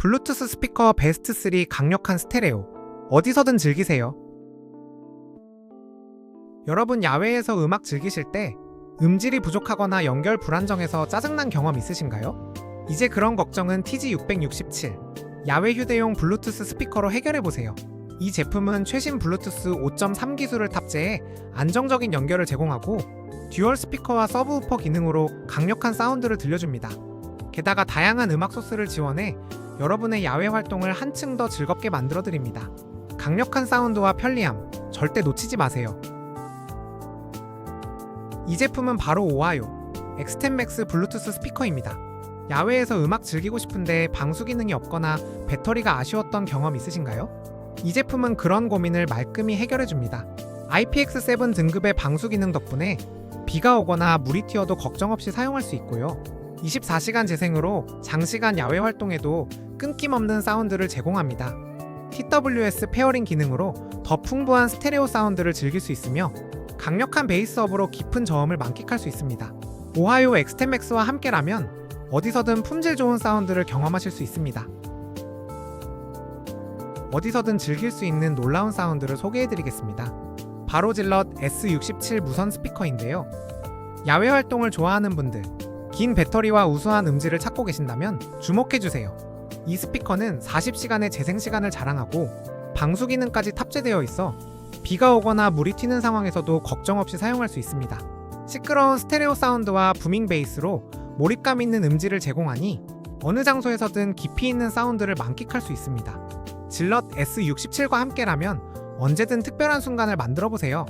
블루투스 스피커 베스트 3 강력한 스테레오. 어디서든 즐기세요. 여러분 야외에서 음악 즐기실 때 음질이 부족하거나 연결 불안정해서 짜증난 경험 있으신가요? 이제 그런 걱정은 TG667 야외 휴대용 블루투스 스피커로 해결해 보세요. 이 제품은 최신 블루투스 5.3 기술을 탑재해 안정적인 연결을 제공하고 듀얼 스피커와 서브우퍼 기능으로 강력한 사운드를 들려줍니다. 게다가 다양한 음악 소스를 지원해 여러분의 야외 활동을 한층 더 즐겁게 만들어 드립니다. 강력한 사운드와 편리함 절대 놓치지 마세요. 이 제품은 바로 오하요 엑스텐 맥스 블루투스 스피커입니다. 야외에서 음악 즐기고 싶은데 방수 기능이 없거나 배터리가 아쉬웠던 경험 있으신가요? 이 제품은 그런 고민을 말끔히 해결해 줍니다. IPX7 등급의 방수 기능 덕분에 비가 오거나 물이 튀어도 걱정 없이 사용할 수 있고요. 24시간 재생으로 장시간 야외 활동에도 끊김없는 사운드를 제공합니다. TWS 페어링 기능으로 더 풍부한 스테레오 사운드를 즐길 수 있으며 강력한 베이스업으로 깊은 저음을 만끽할 수 있습니다. 오하이오 엑스텐맥스와 함께라면 어디서든 품질 좋은 사운드를 경험하실 수 있습니다. 어디서든 즐길 수 있는 놀라운 사운드를 소개해드리겠습니다. 바로 질럿 S67 무선 스피커인데요. 야외 활동을 좋아하는 분들, 긴 배터리와 우수한 음질을 찾고 계신다면 주목해주세요. 이 스피커는 40시간의 재생 시간을 자랑하고 방수 기능까지 탑재되어 있어 비가 오거나 물이 튀는 상황에서도 걱정 없이 사용할 수 있습니다. 시끄러운 스테레오 사운드와 부밍 베이스로 몰입감 있는 음질을 제공하니 어느 장소에서든 깊이 있는 사운드를 만끽할 수 있습니다. 질럿 S67과 함께라면 언제든 특별한 순간을 만들어 보세요.